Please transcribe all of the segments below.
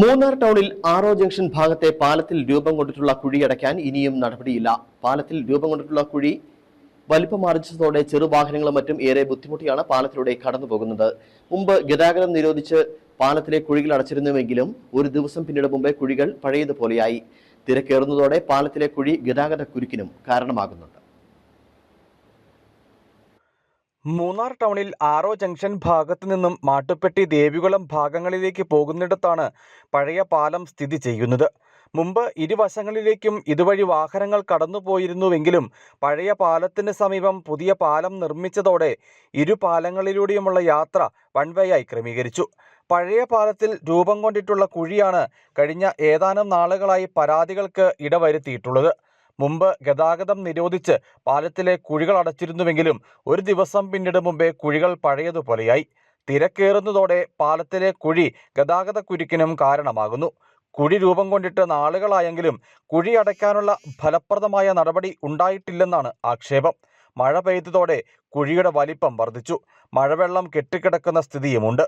മൂന്നാർ ടൗണിൽ ആറോ ജംഗ്ഷൻ ഭാഗത്തെ പാലത്തിൽ രൂപം കൊണ്ടിട്ടുള്ള കുഴിയടയ്ക്കാൻ ഇനിയും നടപടിയില്ല. പാലത്തിൽ രൂപം കൊണ്ടിട്ടുള്ള കുഴി വലിപ്പമാർജിച്ചതോടെ ചെറുവാഹനങ്ങളും മറ്റും ഏറെ ബുദ്ധിമുട്ടിയാണ് പാലത്തിലൂടെ കടന്നു പോകുന്നത്. മുമ്പ് ഗതാഗതം നിരോധിച്ച് പാലത്തിലെ കുഴികൾ അടച്ചിരുന്നുവെങ്കിലും ഒരു ദിവസം പിന്നീട് മുമ്പേ കുഴികൾ പഴയതുപോലെയായി. തിരക്കേറുന്നതോടെ പാലത്തിലെ കുഴി ഗതാഗത കുരുക്കിനും കാരണമാകുന്നുണ്ട് മൂന്നാർ ടൗണിൽ ആറോ ജംഗ്ഷൻ ഭാഗത്തു നിന്നും മാട്ടുപ്പെട്ടി ദേവികുളം ഭാഗങ്ങളിലേക്ക് പോകുന്നിടത്താണ് പഴയ പാലം സ്ഥിതി ചെയ്യുന്നത്. മുമ്പ് ഇരുവശങ്ങളിലേക്കും ഇതുവഴി വാഹനങ്ങൾ കടന്നുപോയിരുന്നുവെങ്കിലും പഴയ പാലത്തിന് സമീപം പുതിയ പാലം നിർമ്മിച്ചതോടെ ഇരു പാലങ്ങളിലൂടെയുമുള്ള യാത്ര വൺ വേ ആയി ക്രമീകരിച്ചു. പഴയ പാലത്തിൽ രൂപം കൊണ്ടിട്ടുള്ള കുഴിയാണ് കഴിഞ്ഞ ഏതാനും നാളുകളായി പരാതികൾക്ക് ഇടവരുത്തിയിട്ടുള്ളത്. മുമ്പ് ഗതാഗതം നിരോധിച്ച് പാലത്തിലെ കുഴികൾ അടച്ചിരുന്നുവെങ്കിലും ഒരു ദിവസം പിന്നീട് മുമ്പേ കുഴികൾ പഴയതുപോലെയായി. തിരക്കേറുന്നതോടെ പാലത്തിലെ കുഴി ഗതാഗത കുരുക്കിനും കാരണമാകുന്നു. കുഴി രൂപം കൊണ്ടിട്ട് നാളുകളായെങ്കിലും കുഴി അടയ്ക്കാനുള്ള ഫലപ്രദമായ നടപടി ഉണ്ടായിട്ടില്ലെന്നാണ് ആക്ഷേപം. മഴ പെയ്തതോടെ കുഴിയുടെ വലിപ്പം വർദ്ധിച്ചു. മഴവെള്ളം കെട്ടിക്കിടക്കുന്ന സ്ഥിതിയുമുണ്ട്.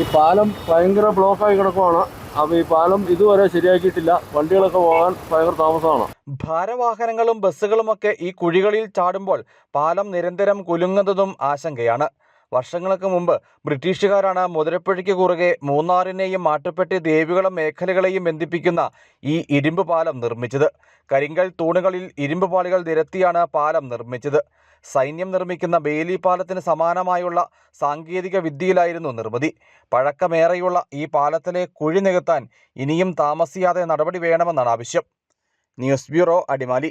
ഈ പാലം ഭയങ്കര ബ്ലോക്കായി കിടക്കുവാണ്. അപ്പോൾ ഈ പാലം ഇതുവരെ ശരിയാക്കിയിട്ടില്ല. വണ്ടികളൊക്കെ പോകാൻ ഭയങ്കര താമസമാണ്. ഭാരവാഹനങ്ങളും ബസ്സുകളുമൊക്കെ ഈ കുഴികളിൽ ചാടുമ്പോൾ പാലം നിരന്തരം കുലുങ്ങുന്നതും ആശങ്കയാണ്. വർഷങ്ങൾക്ക് മുമ്പ് ബ്രിട്ടീഷുകാരാണ് മുതിരപ്പുഴയ്ക്ക് കുറുകെ മൂന്നാറിനെയും മാട്ടുപ്പെട്ടി ദേവികുളം മേഖലകളെയും ബന്ധിപ്പിക്കുന്ന ഈ ഇരുമ്പ് പാലം നിർമ്മിച്ചത്. കരിങ്കൽ തൂണുകളിൽ ഇരുമ്പ് പാളികൾ നിരത്തിയാണ് പാലം നിർമ്മിച്ചത്. സൈന്യം നിർമ്മിക്കുന്ന ബേലി പാലത്തിന് സമാനമായുള്ള സാങ്കേതിക വിദ്യയിലായിരുന്നു നിർമ്മിതി. പഴക്കമേറെയുള്ള ഈ പാലത്തിലെ കുഴി നികത്താൻ ഇനിയും താമസിയാതെ നടപടി വേണമെന്നാണ് ആവശ്യം. News bureau Adimali.